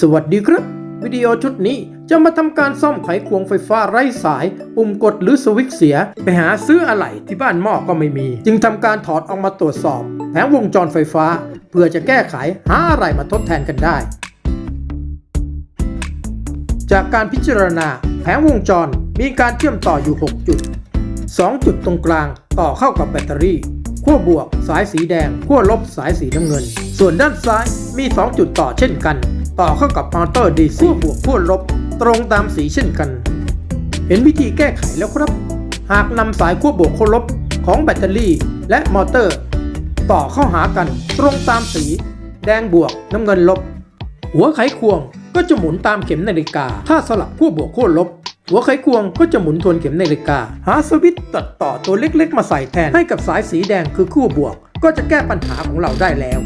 สวัสดีครับ วิดีโอชุดนี้จะมาทำการซ่อมไขควงไฟฟ้าไร้สาย ปุ่มกดหรือสวิตช์เสีย ไปหาซื้ออะไหล่ที่บ้านหม้อก็ไม่มี จึงทำการถอดออกมาตรวจสอบ แผงวงจรไฟฟ้า เพื่อจะแก้ไขหาอะไรมาทดแทนกันได้ จากการพิจารณา แผงวงจรมีการเชื่อมต่ออยู่ 6 จุด 2 จุดตรงกลางต่อเข้ากับแบตเตอรี่ขั้วบวกสายสีแดงขั้วลบสายสีน้ำเงิน ส่วนด้านซ้ายมี 2 จุดต่อเช่นกัน ต่อเข้ากับมอเตอร์ดีซีบวกขั้วลบ ตรงตามสีเช่นกัน เห็นวิธีแก้ไขแล้วครับ หากนำสายขั้วบวกขั้วลบของแบตเตอรี่และมอเตอร์ ต่อเข้าหากันตรงตามสี แดงบวกน้ำเงินลบ หัวไขควงก็จะหมุนตามเข็มนาฬิกา ถ้าสลับขั้วบวกขั้วลบ หัวไขควงก็จะหมุนทวนเข็มนาฬิกา หาสวิตช์ตัดต่อตัวเล็กๆ มาใส่แทนให้กับสายสีแดงคือขั้วบวก ก็จะแก้ปัญหาของเราได้แล้ว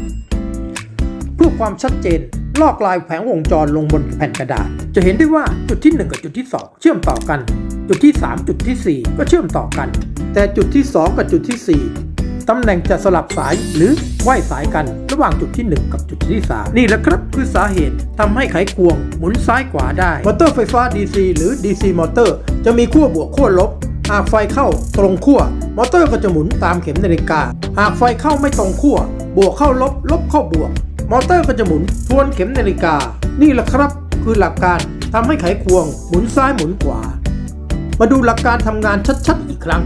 เพื่อความชัดเจน ลอกลายแผงวงจรลงบนแผ่นกระดาษ จะเห็นได้ว่าจุดที่ 1 กับจุดที่ 2 เชื่อมต่อกัน จุดที่ 3 จุดทีสี่4 ก็เชื่อมต่อกัน แต่จุดที่ 2 กับจุดทีสี่ 4ตำแหน่งจะสลับสายหรือไหวสายกันระหว่างจุดที่ 1 กับจุดที่ 3 นี่แหละครับคือสาเหตุทำให้ไขควงหมุนซ้ายขวาได้ มอเตอร์ไฟฟ้า DC หรือ DC มอเตอร์ จะมีขั้วบวกขั้วลบหากไฟเข้าตรงขั้ว มอเตอร์ก็จะหมุนตามเข็มนาฬิกา หากไฟเข้าไม่ตรงขั้ว บวกเข้าลบ ลบเข้าบวก มอเตอร์ก็จะหมุนทวนเข็มนาฬิกา นี่แหละครับ คือหลักการทำให้ไขควงหมุนซ้ายหมุนขวา มาดูหลักการทำงานชัดๆอีกครั้ง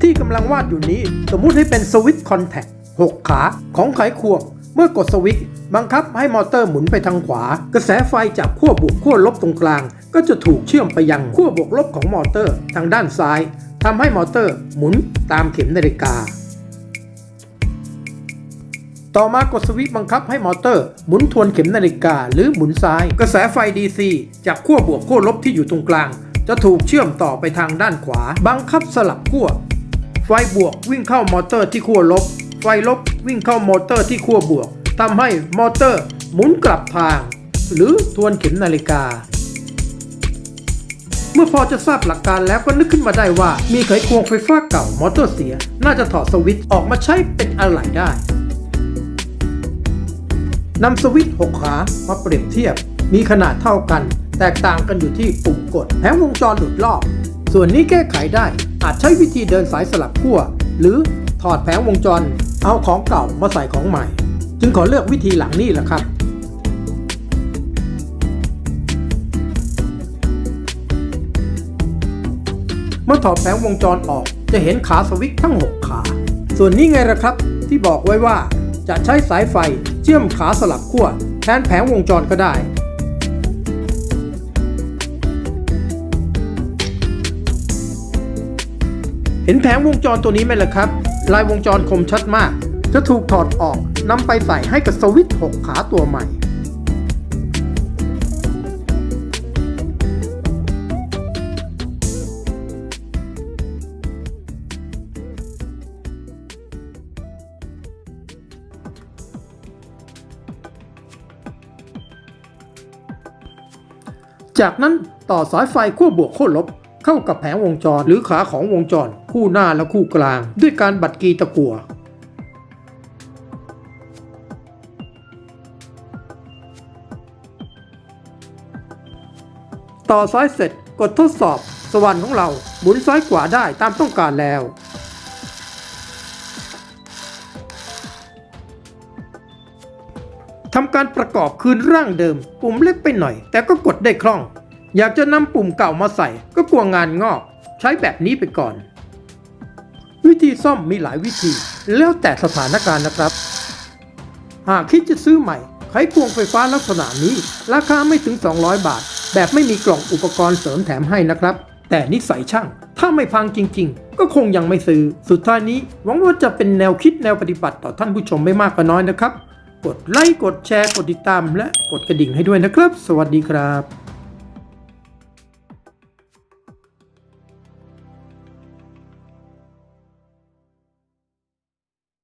ที่กำลังวาดอยู่นี้สมมุติให้เป็นสวิตช์คอนแทค6ขาของไขควง เมื่อกดสวิตช์บังคับให้มอเตอร์หมุนไปทางขวา กระแสไฟจากขั้วบวกขั้วลบตรงกลาง ก็จะถูกเชื่อมไปยังขั้วบวกลบของมอเตอร์ทางด้านซ้ายทำให้มอเตอร์หมุนตามเข็มนาฬิกา ต่อมากดสวิตช์บังคับให้มอเตอร์ หมุนทวนเข็มนาฬิกาหรือหมุนซ้าย กระแสไฟ DC จากขั้วบวกขั้วลบที่อยู่ตรงกลาง จะถูกเชื่อมต่อไปทางด้านขวา บังคับสลับขั้วไฟบวกวิ่งเข้ามอเตอร์ที่ขั้วลบ ไฟลบวิ่งเข้ามอเตอร์ที่ขั้วบวกทำให้มอเตอร์หมุนกลับทาง หรือทวนเข็มนาฬิกา เมื่อพอจะทราบหลักการแล้วก็นึกขึ้นมาได้ว่า มีไขควงไฟฟ้าเก่ามอเตอร์เสีย น่าจะถอดสวิตช์ออกมาใช้เป็นอะไหล่ได้ นำสวิตช์6ขามาเปรียบเทียบ มีขนาดเท่ากัน แตกต่างกันอยู่ที่ปุ่มกดแผงวงจรหลุดรอบ ส่วนนี้แก้ไขได้อาจใช้วิธีเดินสายสลับขั้ว หรือถอดแผงวงจร เอาของเก่ามาใส่ของใหม่ จึงขอเลือกวิธีหลังนี้แหละครับเมื่อถอดแผงวงจรออกจะเห็นขาสวิตช์ทั้ง 6 ขา ส่วนนี้ไงล่ะครับ ที่บอกไว้ว่า จะใช้สายไฟเชื่อมขาสลับขั้วแทนแผงวงจรก็ได้ เห็นแผงวงจรตัวนี้ไหมล่ะครับ ลายวงจรคมชัดมาก จะถูกถอดออกนำไปใส่ให้กับสวิตช์6ขาตัวใหม่ จากนั้นต่อสายไฟขั้วบวกขั้วลบ เข้ากับแผงวงจรหรือขาของวงจร คู่หน้าและคู่กลาง ด้วยการบัดกีตะกัวต่อสายเสร็จกดทดสอบ สว่านของเราหมุนซ้ายขวาได้ตามต้องการแล้ว ทำการประกอบคืนร่างเดิม ปุ่มเล็กไปหน่อย แต่ก็กดได้คล่อง อยากจะนำปุ่มเก่ามาใส่ก็กลัวงานงอก ใช้แบบนี้ไปก่อน วิธีซ่อมมีหลายวิธี แล้วแต่สถานการณ์นะครับ หากคิดจะซื้อใหม่ไขควงไฟฟ้าลักษณะนี้ ราคาไม่ถึง 200 บาท แบบไม่มีกล่องอุปกรณ์เสริมแถมให้นะครับ แต่นิสัยช่าง ถ้าไม่พังจริง ๆ ก็คงยังไม่ซื้อ สุดท้ายนี้หวังว่าจะเป็นแนวคิดแนวปฏิบัติต่อท่านผู้ชมไม่มากก็น้อยนะครับ กดไลค์กดแชร์กดติดตามและกดกระดิ่งให้ด้วยนะครับ สวัสดีครับ